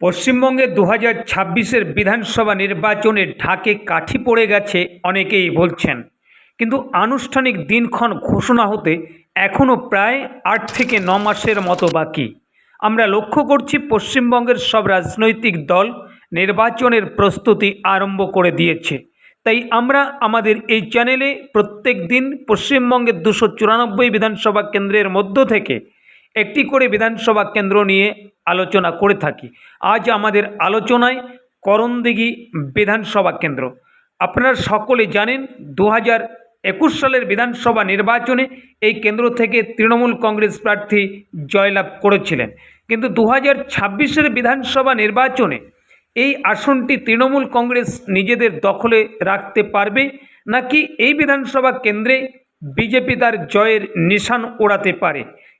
পশ্চিমবঙ্গে দু হাজার ছাব্বিশের বিধানসভা নির্বাচনে ঢাকে কাঠি পড়ে গেছে অনেকেই বলছেন। কিন্তু আনুষ্ঠানিক দিনক্ষণ ঘোষণা হতে এখনও প্রায় আট থেকে ন মাসের মতো বাকি। আমরা লক্ষ্য করছি পশ্চিমবঙ্গের সব রাজনৈতিক দল নির্বাচনের প্রস্তুতি আরম্ভ করে দিয়েছে। তাই আমরা আমাদের এই চ্যানেলে প্রত্যেক দিন পশ্চিমবঙ্গের দুশো চুরানব্বই বিধানসভা কেন্দ্রের মধ্য থেকে একটি করে বিধানসভা কেন্দ্র নিয়ে আলোচনা করে থাকি। আজ আমাদের আলোচনায় করণদিঘি বিধানসভা কেন্দ্র। আপনারা সকলে জানেন দু একুশ সালের বিধানসভা নির্বাচনে এই কেন্দ্র থেকে তৃণমূল কংগ্রেস প্রার্থী জয়লাভ করেছিলেন। কিন্তু দু হাজার ছাব্বিশের বিধানসভা নির্বাচনে এই আসনটি তৃণমূল কংগ্রেস নিজেদের দখলে রাখতে পারবে, নাকি এই বিধানসভা কেন্দ্রে বিজেপি তার জয়ের নিশান ওড়াতে পারে?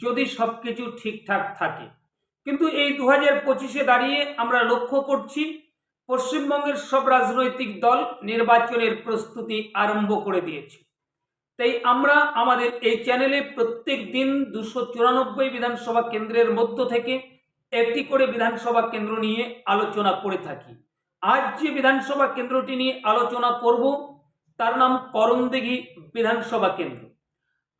যদি সব কিছু ঠিকঠাক থাকে। কিন্তু এই দু হাজার পঁচিশে দাঁড়িয়ে আমরা লক্ষ্য করছি, পশ্চিমবঙ্গের সব রাজনৈতিক দল নির্বাচনের প্রস্তুতি আরম্ভ করে দিয়েছে। তাই আমরা আমাদের এই চ্যানেলে প্রত্যেক দিন দুশো চুরানব্বই বিধানসভা কেন্দ্রের মধ্য থেকে একটি করে বিধানসভা কেন্দ্র নিয়ে আলোচনা করে থাকি। আজ যে বিধানসভা কেন্দ্রটি নিয়ে আলোচনা করব, তার নাম করণদিঘি বিধানসভা কেন্দ্র।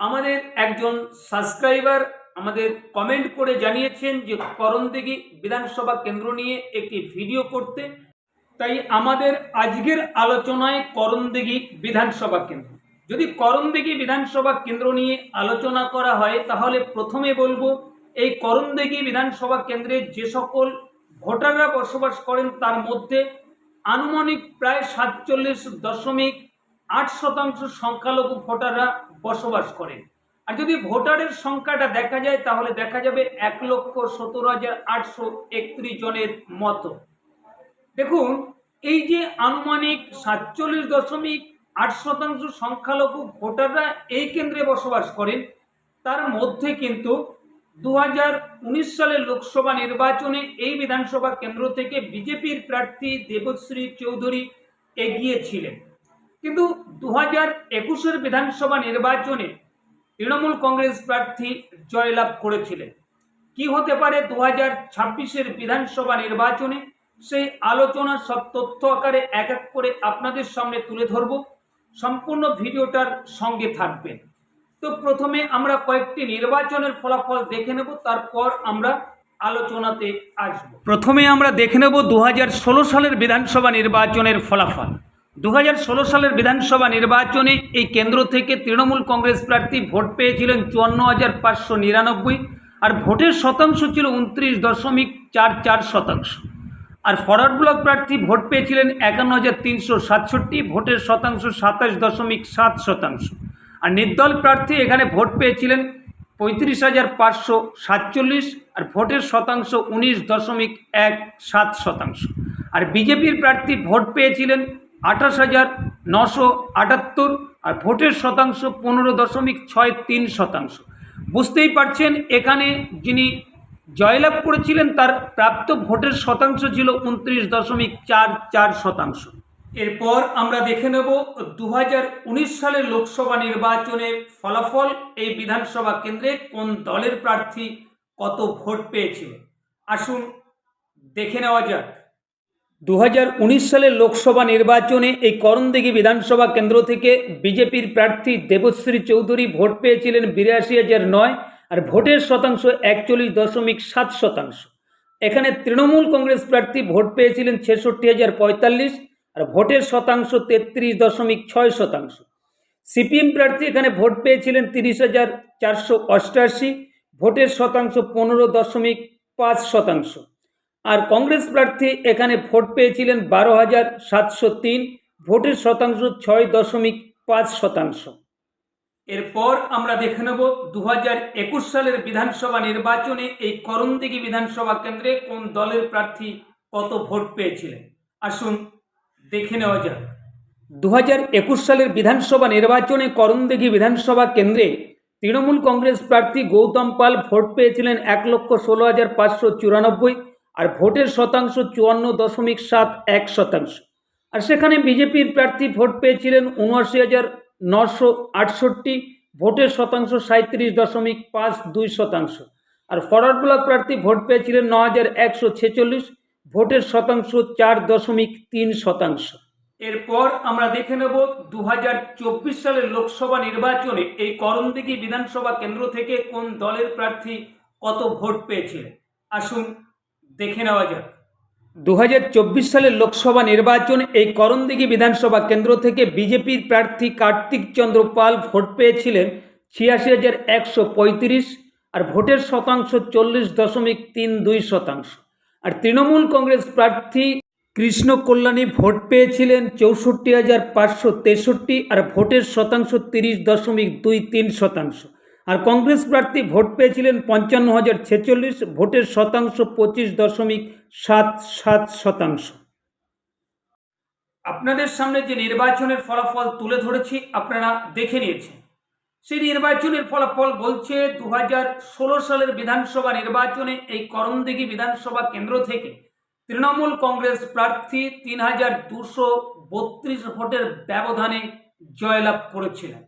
আমাদের একজন সাবস্ক্রাইবার আমাদের কমেন্ট করে জানিয়েছেন যে করণদিঘি বিধানসভা কেন্দ্র নিয়ে একটি ভিডিও করতে। তাই আমাদের আজকের আলোচনায় করণদিঘি বিধানসভা কেন্দ্র। যদি করণদিঘি বিধানসভা কেন্দ্র নিয়ে আলোচনা করা হয়, তাহলে প্রথমে বলব, এই করণদিঘি বিধানসভা কেন্দ্রে যে সকল ভোটাররা বসবাস করেন, তার মধ্যে আনুমানিক প্রায় সাতচল্লিশ দশমিক আট শতাংশ সংখ্যালঘু ভোটাররা বসবাস করেন। আর যদি ভোটারের সংখ্যাটা দেখা যায়, তাহলে দেখা যাবে এক লক্ষ সতেরো হাজার আটশো একত্রিশ জনের মতো। দেখুন, এই যে আনুমানিক সাতচল্লিশ দশমিক আট শতাংশ সংখ্যালঘু ভোটাররা এই কেন্দ্রে বসবাস করেন, তার মধ্যে কিন্তু দু হাজার উনিশ সালের লোকসভা নির্বাচনে এই বিধানসভা কেন্দ্র থেকে বিজেপির প্রার্থী দেবশ্রী চৌধুরী এগিয়েছিলেন কিন্তু দু হাজার একুশের বিধানসভা নির্বাচনে তৃণমূল কংগ্রেস প্রার্থী জয়লাভ করেছিলেন। কি হতে পারে দু হাজার ছাব্বিশের বিধানসভা নির্বাচনে? সেই আলোচনা সব তথ্য আকারে এক এক করে আপনাদের সামনে তুলে ধরব। সম্পূর্ণ ভিডিওটার সঙ্গে থাকবেন। তো প্রথমে আমরা কয়েকটি নির্বাচনের ফলাফল দেখে নেব, তারপর আমরা আলোচনাতে আসব। প্রথমে আমরা দেখে নেব দু হাজার ষোলো সালের বিধানসভা নির্বাচনের ফলাফল। দু হাজার ষোলো সালের বিধানসভা নির্বাচনে এই কেন্দ্র থেকে তৃণমূল কংগ্রেস প্রার্থী ভোট পেয়েছিলেন চুয়ান্ন হাজার পাঁচশো নিরানব্বই আর ভোটের শতাংশ ছিল উনত্রিশ দশমিক চার চার শতাংশ। আর ফরওয়ার্ড ব্লক প্রার্থী ভোট পেয়েছিলেন একান্ন হাজার তিনশো সাতষট্টি, ভোটের শতাংশ সাতাশ দশমিক সাত শতাংশ। আর নির্দল প্রার্থী এখানে ভোট পেয়েছিলেন পঁয়ত্রিশ হাজার পাঁচশো সাতচল্লিশ আর ভোটের শতাংশ উনিশ দশমিক এক সাত শতাংশ। আর বিজেপির প্রার্থী ভোট পেয়েছিলেন আঠাশ হাজার নশো আটাত্তর আর ভোটের শতাংশ পনেরো দশমিক ছয় তিন শতাংশ। বুঝতেই পারছেন, এখানে যিনি জয়লাভ করেছিলেন, তার প্রাপ্ত ভোটের শতাংশ ছিল উনত্রিশ দশমিক চার চার শতাংশ। এরপর আমরা দেখে নেব দু হাজার উনিশ সালের লোকসভা নির্বাচনের ফলাফল এই বিধানসভা কেন্দ্রে কোন দলের প্রার্থী কত ভোট পেয়েছিলেন আসুন দেখে নেওয়া যাক। দু হাজার উনিশ সালের লোকসভা নির্বাচনে এই করণদিঘি বিধানসভা কেন্দ্র থেকে বিজেপির প্রার্থী দেবশ্রী চৌধুরী ভোট পেয়েছিলেন বিরাশি হাজার নয় আর ভোটের শতাংশ একচল্লিশ দশমিক সাত শতাংশ। এখানে তৃণমূল কংগ্রেস প্রার্থী ভোট পেয়েছিলেন ছেষট্টি হাজার পঁয়তাল্লিশ আর ভোটের শতাংশ তেত্রিশ দশমিক ছয় শতাংশ। সিপিএম প্রার্থী এখানে ভোট পেয়েছিলেন তিরিশ হাজার চারশো অষ্টাশি, ভোটের শতাংশ পনেরো দশমিক পাঁচ শতাংশ। আর কংগ্রেস প্রার্থী এখানে ভোট পেয়েছিলেন বারো হাজার সাতশো তিন। ভোটের শতাংশ ছয় দশমিক পাঁচ শতাংশ। এরপর আমরা দেখে নেব দু হাজার একুশ সালের বিধানসভা নির্বাচনে এই করণদিঘি বিধানসভা কেন্দ্রে কোন দলের প্রার্থী কত ভোট পেয়েছিলেন? আসুন দেখে নেওয়া যাক। দু হাজার একুশ সালের বিধানসভা নির্বাচনে করণদিঘি বিধানসভা কেন্দ্রে তৃণমূল কংগ্রেস প্রার্থী গৌতম পাল ভোট পেয়েছিলেন এক লক্ষ ষোলো হাজার পাঁচশো চুরানব্বই। আর ভোটের শতাংশ চুয়ান্ন দশমিক সাত এক শতাংশ। আর সেখানে বিজেপির প্রার্থী ভোট পেয়েছিলেন উনআশি হাজার নশো আটষট্টি, ভোটের শতাংশ সাঁত্রিশ দশমিক পাঁচ দুই শতাংশ। আর ফরওয়ার্ড ব্লক প্রার্থী ভোট পেয়েছিলেন ন হাজার একশো ছেচল্লিশ, ভোটের শতাংশ চার দশমিক তিন শতাংশ। এরপর আমরা দেখে নেব দু হাজার চব্বিশ সালের লোকসভা নির্বাচনে এই করণদিঘি বিধানসভা কেন্দ্র থেকে কোন দলের প্রার্থী কত ভোট পেয়েছিলেন। আসুন দেখে নেওয়া যাক। দু হাজার চব্বিশ সালের লোকসভা নির্বাচনে, এই করণদিঘি বিধানসভা কেন্দ্র থেকে বিজেপির প্রার্থী কার্তিক চন্দ্র পাল ভোট পেয়েছিলেন ছিয়াশি হাজার একশো পঁয়ত্রিশ আর ভোটের শতাংশ চল্লিশ দশমিক তিন দুই শতাংশ। আর তৃণমূল কংগ্রেস প্রার্থী কৃষ্ণ কল্যাণী ভোট পেয়েছিলেন চৌষট্টি হাজার পাঁচশো তেষট্টি আর ভোটের শতাংশ তিরিশ দশমিক দুই তিন শতাংশ। আর কংগ্রেস প্রার্থী ভোট পেয়েছিলেন পঞ্চান্ন হাজার ছেচল্লিশ, ভোটের শতাংশ পঁচিশ দশমিক সাত সাত শতাংশ। আপনাদের সামনে যে নির্বাচনের ফলাফল তুলে ধরেছি, আপনারা দেখে নিয়েছেন। সেই নির্বাচনের ফলাফল বলছে দু সালের বিধানসভা নির্বাচনে এই করণদিঘি বিধানসভা কেন্দ্র থেকে তৃণমূল কংগ্রেস প্রার্থী তিন হাজার দুশো বত্রিশ ভোটের ব্যবধানে জয়লাভ করেছিলেন।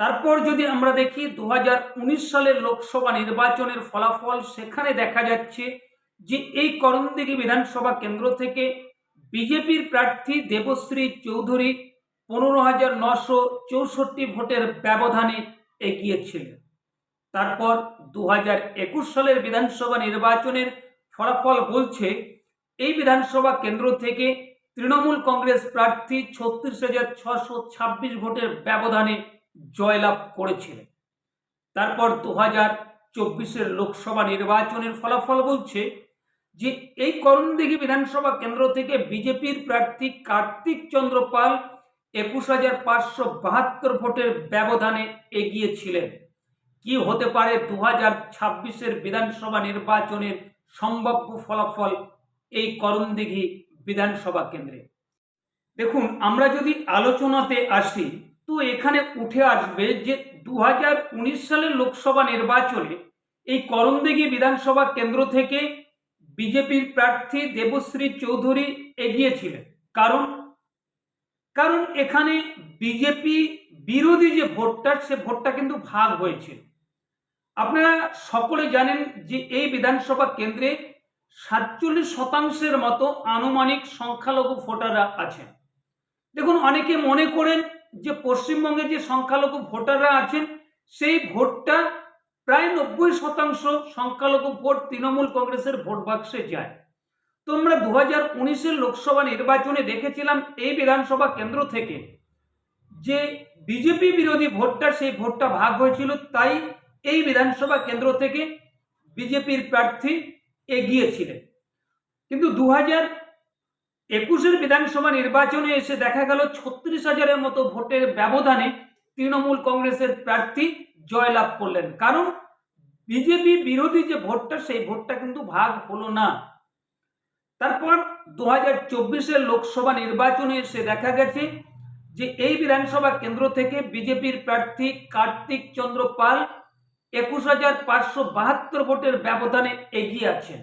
তারপর যদি আমরা দেখি দু হাজার উনিশ সালের লোকসভা নির্বাচনের ফলাফল সেখানে দেখা যাচ্ছে যে এই করণদিঘি বিধানসভা কেন্দ্র থেকে বিজেপির প্রার্থী দেবশ্রী চৌধুরী পনেরো হাজার নশো চৌষট্টি ভোটের ব্যবধানে এগিয়েছিলেন। তারপর দু একুশ সালের বিধানসভা নির্বাচনের ফলাফল বলছে, এই বিধানসভা কেন্দ্র থেকে তৃণমূল কংগ্রেস প্রার্থী ছত্রিশ হাজার ছশো ছাব্বিশ ভোটের ব্যবধানে জয়লাভ করেছিলেন। তারপর দু হাজার চব্বিশের লোকসভা নির্বাচনের ফলাফল বলছে যে, এই করণদিঘি বিধানসভা কেন্দ্র থেকে বিজেপির প্রার্থী কার্তিক চন্দ্র পাল একুশ হাজার পাঁচশো বাহাত্তর ভোটের ব্যবধানে এগিয়েছিলেন। কি হতে পারে দু হাজার ছাব্বিশের বিধানসভা নির্বাচনের সম্ভাব্য ফলাফল এই করণদিঘি বিধানসভা কেন্দ্রে? দেখুন, আমরা যদি আলোচনাতে আসি তো এখানে উঠে আসবে যে দু হাজার উনিশ সালের লোকসভা নির্বাচনে এই করণদিঘি বিধানসভা কেন্দ্র থেকে বিজেপির প্রার্থী দেবশ্রী চৌধুরী এগিয়েছিলেন। কারণ কারণ এখানে বিজেপি বিরোধী যে ভোটটা, সে ভোটটা কিন্তু ভাগ হয়েছিল। আপনারা সকলে জানেন যে এই বিধানসভা কেন্দ্রে সাতচল্লিশ শতাংশের মতো আনুমানিক সংখ্যালঘু ভোটাররা আছেন। দেখুন, অনেকে মনে করেন যে পশ্চিমবঙ্গে যে সংখ্যালঘু ভোটাররা আছেন, সেই ভোটটা প্রায় নব্বই শতাংশ সংখ্যালঘু ভোট তৃণমূল কংগ্রেসের ভোট বাক্সে যায়। তো আমরা দু হাজার উনিশের লোকসভা নির্বাচনে দেখেছিলাম এই বিধানসভা কেন্দ্র থেকে যে বিজেপি বিরোধী ভোটটা, সেই ভোটটা ভাগ হয়েছিল, তাই এই বিধানসভা কেন্দ্র থেকে বিজেপির প্রার্থী এগিয়েছিলেন। কিন্তু দু হাজার একুশের বিধানসভা নির্বাচনে এসে দেখা গেল ছত্রিশ হাজারের মতো ভোটের ব্যবধানে তৃণমূল কংগ্রেসের প্রার্থী জয়লাভ করলেন। কারণ বিজেপি বিরোধী যে ভোটটা, সেই ভোটটা কিন্তু ভাগ হলো না। তারপর দু হাজার চব্বিশের লোকসভা নির্বাচনে এসে দেখা গেছে যে এই বিধানসভা কেন্দ্র থেকে বিজেপির প্রার্থী কার্তিক চন্দ্র পাল একুশ হাজার পাঁচশো বাহাত্তর ভোটের ব্যবধানে এগিয়ে আছেন।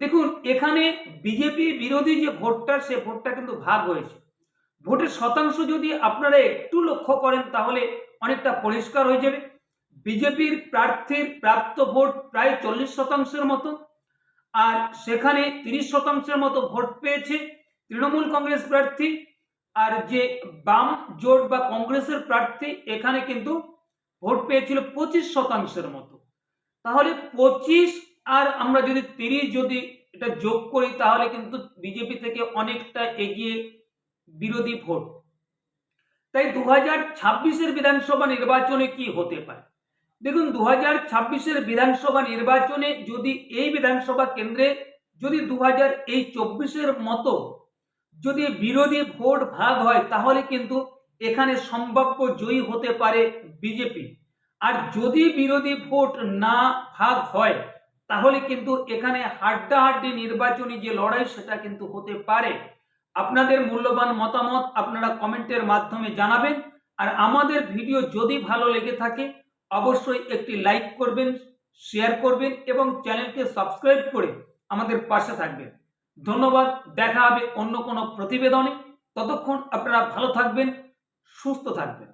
দেখুন, এখানে বিজেপি বিরোধী যে ভোটটা, সে ভোটটা কিন্তু ভাগ হয়েছে। ভোটের শতাংশ যদি আপনারা একটু লক্ষ্য করেন, তাহলে অনেকটা পরিষ্কার হয়ে যাবে। বিজেপির প্রার্থীর প্রাপ্ত ভোট প্রায় চল্লিশ শতাংশের মতো, আর সেখানে তিরিশ শতাংশের মতো ভোট পেয়েছে তৃণমূল কংগ্রেস প্রার্থী, আর যে বাম জোট বা কংগ্রেসের প্রার্থী, এখানে কিন্তু ভোট পেয়েছিল পঁচিশ শতাংশের মতো। তাহলে পঁচিশ আর আমরা যদি তিরিশ যদি এটা যোগ করি, তাহলে কিন্তু বিজেপি থেকে অনেকটা এগিয়ে বিরোধী ভোট। তাই দু হাজার ছাব্বিশের বিধানসভা নির্বাচনে কি হতে পারে? দেখুন দু হাজার ছাব্বিশের বিধানসভা নির্বাচনে যদি এই বিধানসভা কেন্দ্রে যদি দু হাজার এই চব্বিশের মতো যদি বিরোধী ভোট ভাগ হয়, তাহলে কিন্তু এখানে সম্ভাব্য জয়ী হতে পারে বিজেপি। আর যদি বিরোধী ভোট না ভাগ হয় তাহলে কিন্তু এখানে হাড্ডাহাড্ডি নির্বাচনী যে লড়াই সেটা কিন্তু হতে পারে। আপনাদের মূল্যবান মতামত আপনারা কমেন্টের মাধ্যমে জানাবেন। আর আমাদের ভিডিও যদি ভালো লেগে থাকে, অবশ্যই একটি লাইক করবেন, শেয়ার করবেন এবং চ্যানেলকে সাবস্ক্রাইব করে আমাদের পাশে থাকবেন। ধন্যবাদ, দেখা হবে অন্য কোনো প্রতিবেদনে। ততক্ষণ আপনারা ভালো থাকবেন, সুস্থ থাকবেন।